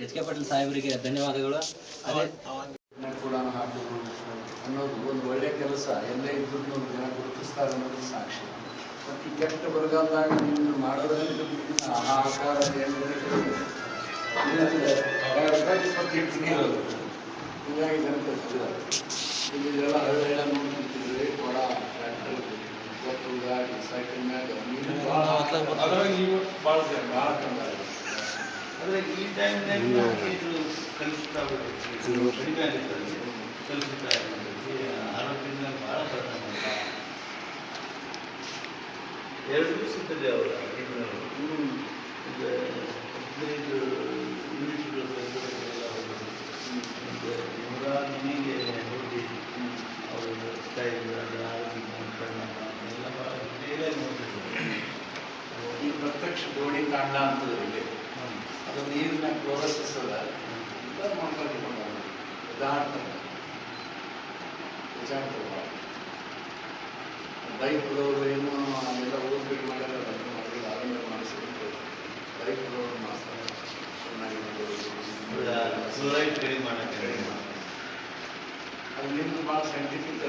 H K Patil ಸಾಹೇಬರಿಗೆ ಧನ್ಯವಾದಗಳು. ಅದೇ ಕೂಡ ಹಾಕೋದು ಅನ್ನೋದು ಒಂದು ಒಳ್ಳೆ ಕೆಲಸ ಎಲ್ಲೇ ಇದ್ರೂ ಜನ ಗುರುತಿಸ್ತಾರೆ ಅನ್ನೋದು ಸಾಕ್ಷಿ. ಮತ್ತು ಕೆಟ್ಟ ಬರಗಾಲದಾಗ ನೀವು ಮಾಡೋದ್ರಿಂದ ಆ ಆಕಾರ ಇಪ್ಪತ್ತೆಂಟು ನೀರು ಹೀಗಾಗಿ ಹಚ್ಚಿದ್ದಾರೆ ಇದೆಲ್ಲ ಹಳ್ಳೆಲ್ಲ ನೋಡ್ತಿರ್ತೀವಿ ಕೊಡ ಟ್ರ್ಯಾಕ್ಟರ್ ಗೊತ್ತು ಗಾಡಿ ಸೈಕಲ್ ಮ್ಯಾಗ ಭಾಳ ಅದ್ರಾಗ ನೀವು ಭಾಳ ಜನ ಈ ಇದು ಕಲುಷಿತ ಆಗ್ಬಿಡುತ್ತೆ ಕಡಿಮೆ ಆಗುತ್ತೆ ಅಲ್ಲಿ. ಕಲುಷಿತ ಆಗ್ಬಿಡುತ್ತೆ ಆರೋಗ್ಯದ ಮೇಲೆ ಭಾಳ ಪರಿಣಾಮ. ಎರಡು ಇರ್ತದೆ ಅವರ ಇದ್ರಲ್ಲಿ. ಒಂದು ಹದಿನೈದು ಯೂನಿಟ್ಗಳು ಬೆಂಗಳೂರಿಗೆಲ್ಲ ಹೋಗೋದು. ಒಂದು ನೂರ ಮನೆಗೆ ಹೋಗಿ ಅವರು ಸ್ಟೈಲ್ ಆರೋಗ್ಯ ಪರಿಣಾಮ ಎಲ್ಲ ಭಾಳ ಡೀಟೇಲಾಗಿ ನೋಡ್ತಿರ್ತಾರೆ ಈ ಪ್ರತ್ಯಕ್ಷ ಗೋಡಿ ಕಾಂಡ ಅಂತ ಇದೆ ಅದು ನೀರಿನ ಕ್ಲೋರಸಿಸ್ ಅದ ಎಲ್ಲ ಮಾಡ್ಕೊಂಡು ಉದಾಹರಣೆ ಬೈಕ್ದವರು ಏನು ಎಲ್ಲ ಓದ್ಬಿಟ್ಟು ಮಾಡ್ಯಾರ ಅದನ್ನ ಮಾಡಿಲ್ಲ ಆರಂಭ ಮಾಡಿಸಿಬಿಟ್ಟು ಬೈಕ್ದವರು ಮಾಡ್ತಾರೆ ಚೆನ್ನಾಗಿ ಮಾಡೋದು. ಫ್ಲೋರೈಡ್ ಕಡಿಮೆ ಮಾಡೋಕ್ಕೆ ಅದು ನಿಮ್ದು ಭಾಳ ಸೈಂಟಿಫಿಕ್.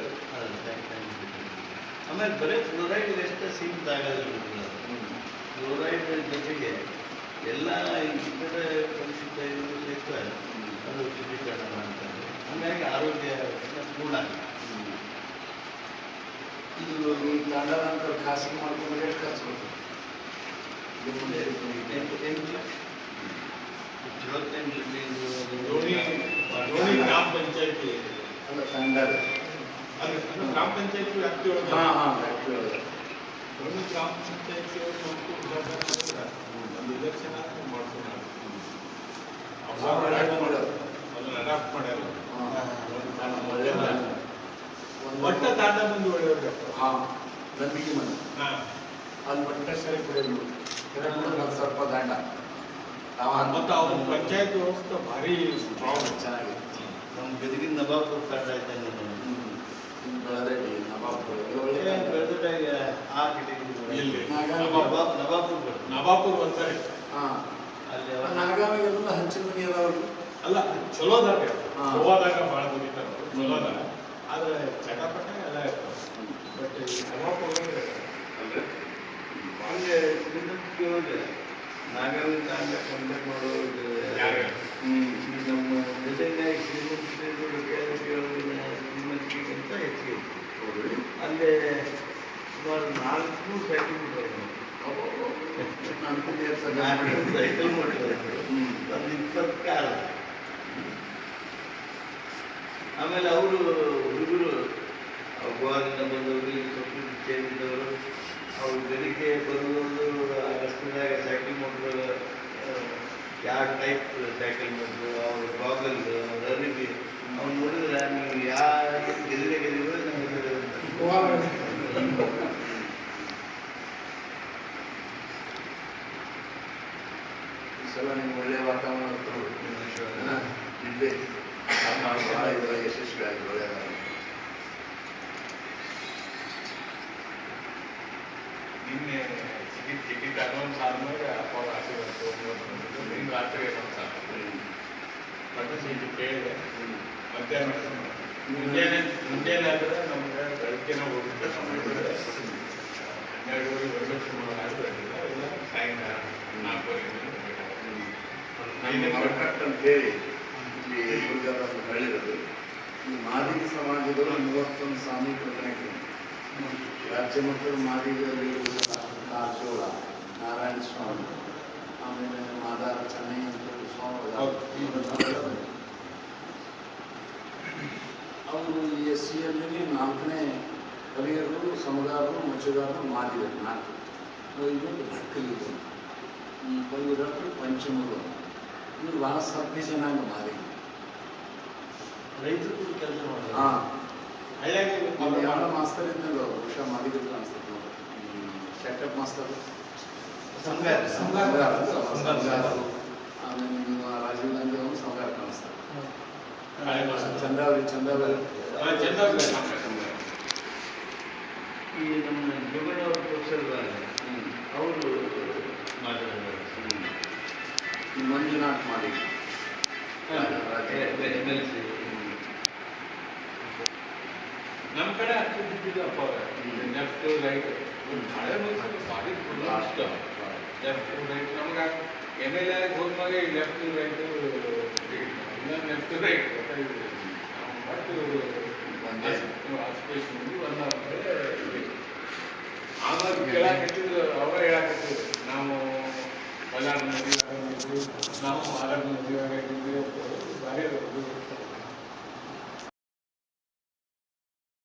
ಆಮೇಲೆ ಬರೀ ಫ್ಲೋರೈಡ್ ಎಷ್ಟು ಸೀಮಿತ ಆಗೋದಿಲ್ಲ ಫ್ಲೋರೈಡ್ ಜೊತೆಗೆ ಎಲ್ಲ ಇತರ ಕಲುಷಿತ ಇವರು ಸಹಿತ ಅದು ಶುದ್ಧೀಕರಣ ಮಾಡ್ತಾರೆ ಹಾಗಾಗಿ ಆರೋಗ್ಯ ಪೂರ್ಣ ಆಗುತ್ತೆ. ಇದು ಈ ಕಾಂಡ ನಂತರ ಖಾಸಗಿ ಮಾಡ್ಕೊಂಡ್ರೆ ಎಷ್ಟು ಖರ್ಚು ಬರ್ತದೆ ಇದು ಮುಂದೆ ಇರ್ತದೆ. ಎಂಟು ಎಂಟು ಲಕ್ಷ ಇವತ್ತೆಂಟು ಲೀಟರ್ ದೋಣಿ ದೋಣಿ ಗ್ರಾಮ ಪಂಚಾಯತಿ ಅಲ್ಲ ಕಾಂಡ ಅದು ಅದು ಗ್ರಾಮ ಪಂಚಾಯತಿ ವ್ಯಾಪ್ತಿ ಒಳಗೆ ಹಾಂ ಹಾಂ ಫ್ಯಾಕ್ಟ್ರಿ ಒಳಗೆ ದೋಣಿ ಗ್ರಾಮ ಪಂಚಾಯತಿ ಮತ್ತು ಉದ್ಘಾಟನೆ ಮಾಡಿದ್ರೆ ಒಂದು ಇಲೆಕ್ಷನ್ ಮಾಡ್ಕೊಂಡು ಅವ್ರು adopt ಮಾಡ್ಯಾರ. ಅದನ್ನ ಅಡಾಪ್ಟ್ ಮಾಡ್ಯಾರ ಹಾಂ ಒಳ್ಳೆ ಒಟ್ಟ ತಾಂಡ ಮುಂದೆ ಒಳ್ಳೆಯವ್ರಿಗೆ ಹಾಂ ನಂಬಿಕೆ ಮನೆ. ಅಲ್ಲಿ ಸರಿ ಕುಡಿಯೋದು. ಕುಡಿದ್ರೆ ಸ್ವಲ್ಪ ದಾಂಡ. ಮತ್ತು ಅವ್ರ ಪಂಚಾಯತ್ ವ್ಯವಸ್ಥೆ ಭಾರಿ ಸ್ಟ್ರಾಂಗ್ ಚೆನ್ನಾಗಿ. ನಮ್ಮ ಗದಗಿನ ನವಾಬ್ ಕಾಟ ಇದ್ದಂಗೆ ಬೆಳೆದಡಿ ನವಾಬ್ಪುರ ಎಲ್ಲ ಒಳ್ಳೆ ಬೆಳೆದಾಗ ಆ ಗಿಡ ಇಲ್ಲಿ. ನವಾಬ್ ನವಾಬ್ ಬರ್ತದೆ ನವಾಪುರ್ ಒಂದ್ಸರಿ ಹಾಂ. ನಾಗಾವಿಗೆಲ್ಲ ಹಂಚಿನ ಮನೆ ಅದಾವ್ರಿ ಅಲ್ಲ ಚಲೋ ಅದಾರ ಹಾ. ಗೋವಾದಾಗ ಭಾಳ ದುಡಿತಾರ ಚಲೋ ಅದಾರ ಆದ್ರೆ ಚಟಪಟ ಎಲ್ಲ ಇರ್ತಾವ. ಬಟ್ ಹಂಗೆ ಕೇಳಿದ್ರೆ ನಾಗಾವಿ ತಾಂಡ ಕಂಪೇರ್ ಮಾಡೋದು ನಮ್ಮ ಜೊತೆಗೆ ಶ್ರೀಮಂತಿಕೆಗಿಂತ ಹೆಚ್ಚಿಗೆ. ಅಲ್ಲಿ ಸುಮಾರು ನಾಲ್ಕು ಸೈಕಲ್ ದಿವಸ ನಾಲ್ಕು ಸೈಕಲ್ ಮಾಡಿದ್ರು ಒಂದು ಇಪ್ಪತ್ತು ಕಾಲ ಆಮೇಲೆ ಅವರು ಹುಡುಗರು ಗೋವಾದಿಂದ ಬಂದವರು ಇಲ್ಲಿ ಸಂಸ್ಕೃತಿ ಸೇರಿದ್ದವರು ಅವ್ರು ಬರುವುದು ಆ ರಸ್ತೆದಾಗ ಸೈಕಲ್ ಮೋಟ್ರ್ ಯಾವ ಟೈಪ್ ಸೈಕಲ್ ಮೋಟ್ರು ಅವ್ರ ಬಾಗಲ್ ಅವ್ರ ಅರಿವಿ ನೋಡಿದ್ರೆ ನೀವು ಯಾವ ಗೆದಿಗೆ ಗೆದಿಗೆ ನಮಗೆ ಈ ಸಲ ವಾತಾವರಣ ಇದ್ದೇ ಭಾಳ ಇದ್ರ ಯಶಸ್ವಿ ಆಗಿ ಒಳ್ಳೆಯದಾಗಿ ನಿನ್ನೆ ಟಿಕೆಟ್ ಟಿಕೆಟ್ ಅನೌನ್ಸ್ ಆದ್ಮೇಲೆ ಅಪ್ಪ ಆಶೀರ್ವಾದ ತೊಗೊಂಡು ನಿನ್ನ ರಾತ್ರಿ ಅನೌನ್ಸ್ ಆಗ್ತದೆ ಮತ್ತೆ ಸೀಟ್ ಕೇಳಿದೆ. ಮಧ್ಯಾಹ್ನ ಮುಂಜಾನೆ ಮುಂಜಾನೆ ಆದ್ರೆ ನಮ್ಗೆ ಬೆಳಗ್ಗೆನೇ ಹೋಗಿದ್ದೆ ಸಮಯದಲ್ಲಿ ಹನ್ನೆರಡುವರೆ, ಒಂದು ಲಕ್ಷ ಆಗಿಲ್ಲ ಇಲ್ಲ, ಸಾಯಂಕಾಲ ನಾಲ್ಕುವರೆ ನಮ್ಮ ಮರಕಟ್ ಅಂತ ಹೇಳಿ ಇಲ್ಲಿ ಅಂತ ಹೇಳಿರೋದು. ಈ ಮಾದಿಗ ಸಮಾಜದವರು ಮೂವತ್ತೊಂದು ಸ್ವಾಮಿ ಪ್ರಕರಣಕ್ಕೆ ರಾಜ್ಯ ಮಟ್ಟದ ಮಾದಿಗರಲ್ಲಿ ಕಾರಜೋಳ ನಾರಾಯಣ ಸ್ವಾಮಿ ಆಮೇಲೆ ಮಾದಾರ ಚೆನ್ನೈ ಅಂತ ಸ್ವಾಮಿ ಅವರು ಈ ಎಸ್ ಸಿ ಎಲ್ಲಿ ನಾಲ್ಕನೇ ಹರಿಯರು ಸಮುದಾಯರು ಮಚ್ಚಗಾರರು ಮಾದಿಗರು ನಾಲ್ಕು. ಇನ್ನೊಂದು ಈ ಇವರಟ್ಟು ಪಂಚಮರು. ಇವರು ಬಹಳ ಸಭ್ಯ ಜನಾಂಗ ಮಾರಿ ರೈತರು ಕೆಲಸ ಮಾಡಿ ಹಾಂ. ಹಳ್ಳಿಯಾಗಿ ಯಾವ ಮಾಸ್ತರ್ ಇದ್ನಲ್ಲ ಬಹುಶಃ ಮಾಡಿದ್ರು ಅನ್ಸುತ್ತೆ ನೋಡಿ. ಸೆಟಪ್ ಮಾಸ್ತರ್ ಆಮೇಲೆ ನಿಮ್ಮ ರಾಜೀವ್ ಗಾಂಧಿ ಅವರು ಸಂಗಾರ ಕಾಣಿಸ್ತಾರೆ. ಚಂದಾವಳಿ ಚಂದಾವಳಿ ಚಂದ್ರಾವಳಿ ಚಂದ್ರಾವಳಿ ಚಂದ ಈ ನಮ್ಮ ಜೋಗಣ್ಣವ್ರ ಪ್ರೊಫೆಸರ್ ಅವರು ಮಂಜುನಾಥ್ ಮಾಡಿ. ನಮ್ಮ ಕಡೆ ಅಷ್ಟು ಬಿದ್ದಿದ್ದಪ್ಪ ಲೆಫ್ಟ್ ರೈಟ್ ಹಳೆ ಮೈಸೂರು ಸಾರಿ ಫುಲ್ ಅಷ್ಟ. ಲೆಫ್ಟ್ ರೈಟ್ ನಮ್ಗೆ ಎಂ ಎಲ್ ಎ ಹೋದ್ಮಾಗ ಈ ಲೆಫ್ಟ್ ರೈಟ್ ಇಲ್ಲ ಲೆಫ್ಟ್ ರೈಟ್ ಬಟ್. ಆಸ್ಪಿರೇಷನ್ ಒಂದಾದ್ಮೇಲೆ ಆವಾಗ ಕೇಳಾಕತ್ತಿದ್ರು ಅವರೇ ನಾವು ಮಾಲಾಡ್ ಮದುವೆ